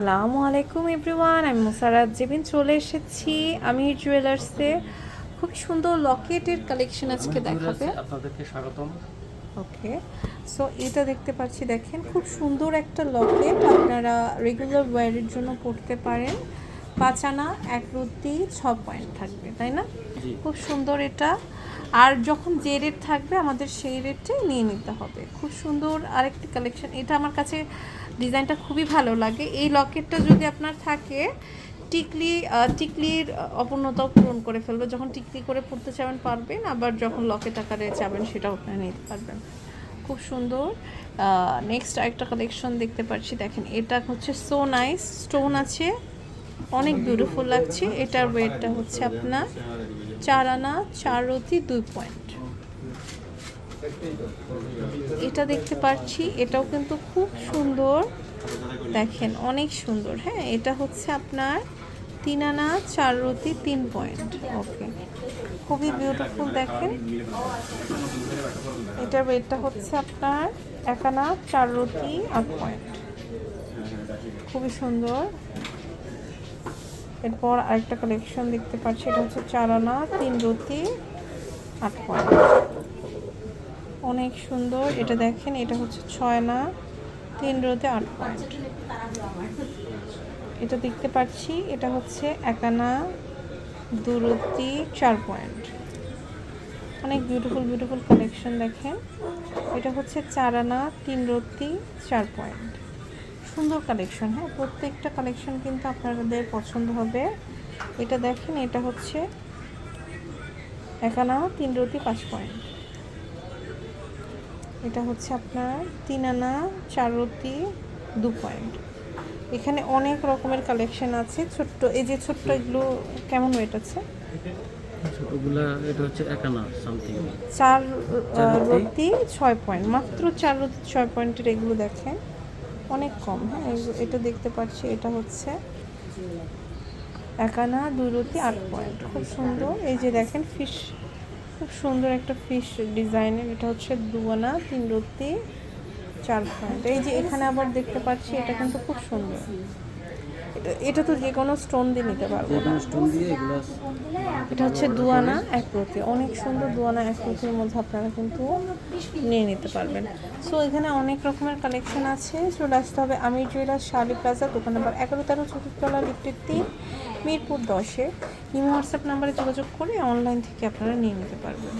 আসসালামু আলাইকুম এভরিওয়ান আমি মুসারাত জেবিন চলে এসেছি আমি জুয়েলার্সে। খুব সুন্দর লকেটের কালেকশন আজকে দেখাবে। আপনাদেরকে স্বাগতম। ওকে সো এটা দেখতে পাচ্ছি দেখেন খুব সুন্দর একটা লকেট আপনারা রেগুলার ওয়্যারের জন্য পড়তে পারেন। পাঁচ আনা এক রুটি ছ পয়েন্ট থাকবে তাই না? খুব সুন্দর এটা। আর যখন যে রেট থাকবে, আমাদের সেই রেটটাই নিয়ে নিতে হবে। খুব সুন্দর আরেকটি কালেকশন এটা আমার কাছে ডিজাইনটা খুবই ভালো লাগে। এই লকেটটা যদি আপনার থাকে, টিকলি টিকলির অপূর্ণতাও পূরণ করে ফেলবে। যখন টিকলি করে পড়তে চাবেন, পারবেন। আবার যখন লকেট আকারে চাবেন, সেটাও আপনারা নিতে পারবেন। খুব সুন্দর। নেক্সট আরেকটা কালেকশন দেখতে পাচ্ছি। দেখেন, এটা হচ্ছে সো নাইস স্টোন আছে। অনেক বিউটিফুল লাগছে। এটার ওয়েটটা হচ্ছে আপনার চার আনা, চার রতি, দুই পয়েন্ট এটা দেখতে পাচ্ছি, এটাও কিন্তু খুব সুন্দর। দেখেন, অনেক সুন্দর হ্যাঁ? এটা হচ্ছে আপনার তিন আনা, চার রতি, তিন পয়েন্ট ওকে খুবই বিউটিফুল দেখেন। এটার ওয়েটটা হচ্ছে আপনার এক আনা, চার রতি, আট পয়েন্ট খুবই সুন্দর। এরপর আরেকটা কালেকশন দেখতে পাচ্ছি, এটা হচ্ছে চার আনা তিন রতি আট পয়েন্ট অনেক সুন্দর, এটা দেখেন, এটা হচ্ছে ছয় আনা তিন রোতে আট পয়েন্ট এটা দেখতে পাচ্ছি, এটা হচ্ছে এক আনা দু রতি চার পয়েন্ট। অনেক বিউটিফুল বিউটিফুল কালেকশন দেখেন। এটা হচ্ছে চার আনা তিন রতি চার পয়েন্ট। সুন্দর কালেকশন হ্যাঁ? প্রত্যেকটা কালেকশন কিন্তু আপনাদের পছন্দ হবে। এটা দেখেন এটা হচ্ছে এক আনা তিন রতি পাঁচ পয়েন্ট। এটা হচ্ছে আপনার তিন আনা চার রতি দু পয়েন্ট। এখানে অনেক রকমের কালেকশন আছে। ছোট্ট এই যে ছোট্ট এগুলো কেমন ওয়েট আছে? ওগুলা এটা হচ্ছে একানা সামথিং চার? রতি ছয় পয়েন্ট। মাত্র চার রতি ছয় পয়েন্টের এগুলো দেখেন। অনেক কম হ্যাঁ এটা দেখতে পাচ্ছি, এটা হচ্ছে একানা দুই রতি আট পয়েন্ট, খুব সুন্দর। এই যে দেখেন ফিশ, খুব সুন্দর একটা ফিশ ডিজাইনের, এটা হচ্ছে দুয়ানা তিন রতি চার পয়েন্ট। এই যে এখানে আবার দেখতে পাচ্ছি, এটা কিন্তু খুব সুন্দর। এটা এটা তো যে কোনো স্টোন দিয়ে নিতে পারব যে কোনো স্টোন দিয়ে এগুলো এটা হচ্ছে দুয়ানা এক রতি অনেক সুন্দর দুয়ানা এক রতির মধ্যে আপনারা কিন্তু নিয়ে নিতে পারবেন। সো এখানে অনেক রকমের কালেকশন আছে। চলে আসতে হবে আমির জুয়েলার্স শালি প্লাজা দোকান নাম্বার এগারো তেরো চতুর্থতলা লিফটের তিন মিরপুর দশে। ইমো হোয়াটসঅ্যাপ নাম্বারে যোগাযোগ করে অনলাইন থেকে আপনারা নিয়ে নিতে পারবেন।